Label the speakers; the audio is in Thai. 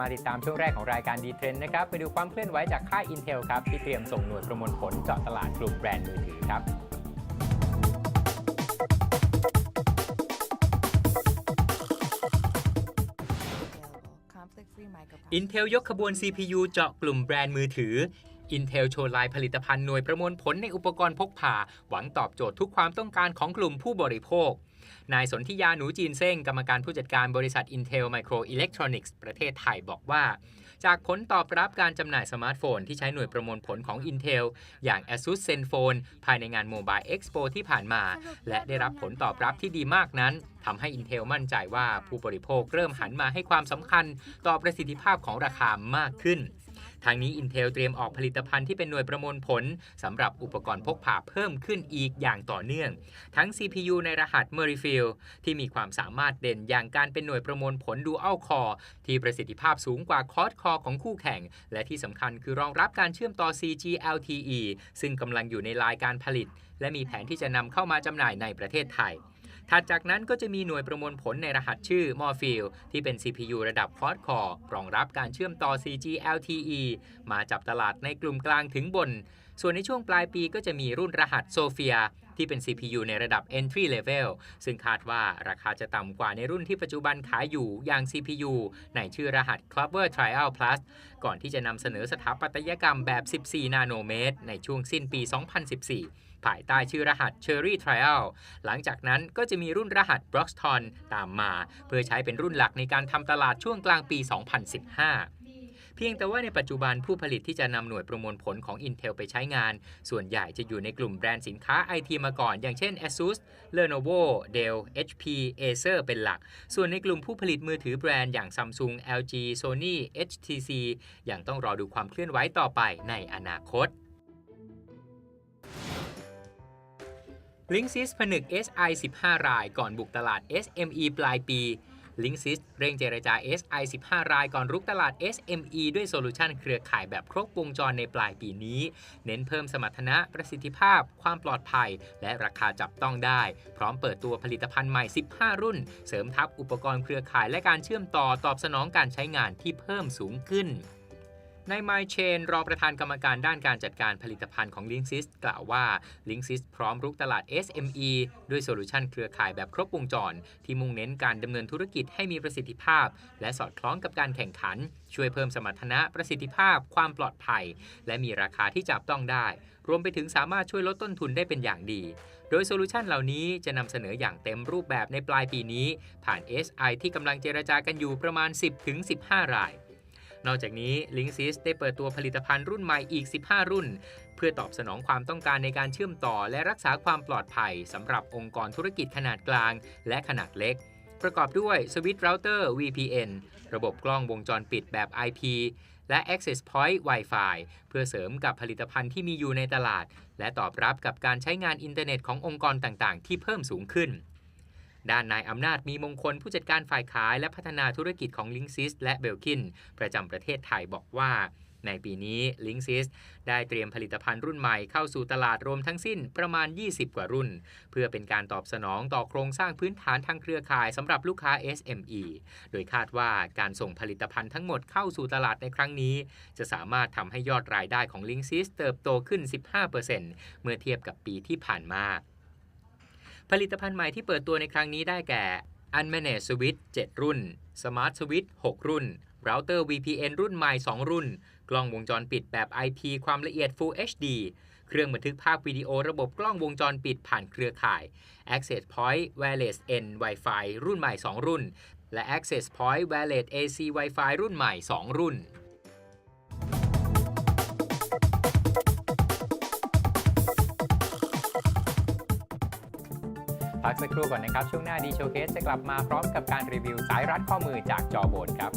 Speaker 1: มาติดตามช่วงแรกของรายการดีเทรนนะครับ ไปดูความเคลื่อนไหวจากค่าย Intel ครับ ที่เตรียมส่งหน่วยประมวลผลเจาะตลาดกลุ่มแบรนด์มือถือครับ
Speaker 2: Intel ยกขบวน CPU เจาะกลุ่มแบรนด์มือถือ Intel โชว์ลายผลิตภัณฑ์หน่วยประมวลผลในอุปกรณ์พกพา หวังตอบโจทย์ทุกความต้องการของกลุ่มผู้บริโภค นายสนธิยาหนูจีนเซ้งกรรมการผู้จัดการบริษัท Intel Microelectronics ประเทศไทยบอกว่าจากผลตอบรับการจำหน่ายสมาร์ทโฟนที่ใช้หน่วยประมวลผลของ Intel อย่าง ASUS ZenFone ภายในงาน Mobile Expo ที่ผ่านมา และได้รับผลตอบรับที่ดีมากนั้นทำให้ Intel มั่นใจว่าผู้บริโภคเริ่มหันมาให้ความสำคัญต่อประสิทธิภาพของราคามากขึ้น ทางนี้ Intel เตรียมออกผลิตภัณฑ์ที่เป็นหน่วยประมวลผลสำหรับอุปกรณ์พกพาเพิ่มขึ้นอีกอย่างต่อเนื่อง ทั้ง CPU ในรหัส Merrifield ที่มีความสามารถเด่นอย่างการเป็นหน่วยประมวลผล Dual Core ที่ประสิทธิภาพสูงกว่า Quad Core ของคู่แข่ง และที่สำคัญคือรองรับการเชื่อมต่อ 4G LTE ซึ่งกำลังอยู่ในลายการผลิต และมีแผนที่จะนำเข้ามาจำหน่ายในประเทศไทย ถัดจากนั้นก็จะมีหน่วยประมวลผลในรหัสชื่อ Morphield ที่เป็น CPU ระดับ Quad Core รองรับการเชื่อมต่อ 4G LTE มาจับตลาดในกลุ่มกลางถึงบนส่วนในช่วงปลายปีก็จะมีรุ่นรหัส Sophia ที่เป็น CPU ในระดับ Entry Level ซึ่งคาดว่าราคาจะต่ำกว่าในรุ่นที่ปัจจุบันขายอยู่อย่าง CPU ในชื่อรหัส Clover Trial Plus ก่อนที่จะนำเสนอสถาปัตยกรรมแบบ 14 นาโนเมตร ในช่วงสิ้นปี 2014ภายใต้ชื่อรหัส Cherry Trial หลังจากนั้นก็จะมีรุ่นรหัส Broxton ตามมา เพื่อใช้เป็นรุ่นหลักในการทำตลาดช่วงกลางปี 2015 เพียงแต่ว่าในปัจจุบันผู้ผลิตที่จะนำหน่วยประมวลผลของ Intel ไปใช้งาน ส่วนใหญ่จะอยู่ในกลุ่มแบรนด์สินค้า IT มาก่อน อย่างเช่น ASUS Lenovo Dell HP Acer เป็นหลัก ส่วนในกลุ่มผู้ผลิตมือถือแบรนด์อย่าง Samsung LG Sony HTC ยังต้องรอดูความเคลื่อนไหวต่อไปในอนาคต Linksys ผนึก SI 15 รายก่อนบุกตลาด SME ปลายปี ลิงซิสเร่งเจรจา SI 15 รายก่อนรุกตลาด SME ด้วยโซลูชันเครือข่ายแบบครบวงจรในปลายปีนี้ เน้นเพิ่มสมรรถนะประสิทธิภาพ ความปลอดภัย และราคาจับต้องได้ พร้อมเปิดตัวผลิตภัณฑ์ใหม่ 15 รุ่น เสริมทับอุปกรณ์เครือข่ายและการเชื่อมต่อตอบสนองการใช้งานที่เพิ่มสูงขึ้น ใน MyChain รองประธานกรรมการด้านการจัดการผลิตภัณฑ์ของ Linksys กล่าวว่า Linksys พร้อมรุกตลาด SME ด้วยโซลูชันเครือข่ายแบบครบวงจร ที่มุ่งเน้นการดำเนินธุรกิจให้มีประสิทธิภาพ และสอดคล้องกับการแข่งขัน ช่วยเพิ่มสมรรถนะประสิทธิภาพ ความปลอดภัย และมีราคาที่จับต้องได้ รวมไปถึงสามารถช่วยลดต้นทุนได้เป็นอย่างดี โดยโซลูชันเหล่านี้จะนำเสนออย่างเต็มรูปแบบในปลายปีนี้ ผ่าน SI ที่กำลังเจรจากันอยู่ประมาณ 10-15 ราย นอกจากนี้ Linksys ได้เปิดตัวผลิตภัณฑ์รุ่นใหม่อีก 15 รุ่น เพื่อตอบสนองความต้องการในการเชื่อมต่อและรักษาความปลอดภัยสำหรับองค์กรธุรกิจขนาดกลาง และขนาดเล็ก ประกอบด้วย Switch Router VPN ระบบกล้องวงจรปิดแบบ IP และ Access Point Wi-Fi เพื่อเสริมกับผลิตภัณฑ์ที่มีอยู่ในตลาด และตอบรับกับการใช้งานอินเทอร์เน็ตขององค์กรต่างๆ ที่เพิ่มสูงขึ้น ด้านนายอำนาจมีมงคลผู้จัดการฝ่ายขายและพัฒนาธุรกิจของ Linksys และ Belkin ประจำประเทศไทยบอกว่าในปีนี้ Linksys ได้เตรียมผลิตภัณฑ์รุ่นใหม่เข้าสู่ตลาดรวมทั้งสิ้นประมาณ 20 กว่ารุ่น เพื่อเป็นการตอบสนองต่อโครงสร้างพื้นฐานทางเครือข่ายสำหรับลูกค้า SME โดยคาดว่าการส่งผลิตภัณฑ์ทั้งหมดเข้าสู่ตลาดในครั้งนี้ จะสามารถทำให้ยอดรายได้ของ Linksys เติบโตขึ้น 15%เมื่อเทียบกับปีที่ผ่านมา ผลิตภัณฑ์ใหม่ที่เปิดตัวในครั้งนี้ได้แก่ Unmanaged Switch 7 รุ่น Smart Switch 6 รุ่น Router VPN รุ่นใหม่ 2 รุ่น กล้องวงจรปิดแบบ IP ความละเอียด Full HD เครื่องบันทึกภาพวิดีโอระบบกล้องวงจรปิดผ่านเครือข่าย Access Point Wireless N Wi-Fi รุ่นใหม่ 2 รุ่น และ Access Point Wireless AC Wi-Fi รุ่นใหม่ 2 รุ่น
Speaker 1: พักสักครู่ก่อนนะครับ ช่วงหน้าดีโชว์เคสจะกลับมาพร้อมกับการรีวิวสายรัดข้อมือจากจอโบนครับ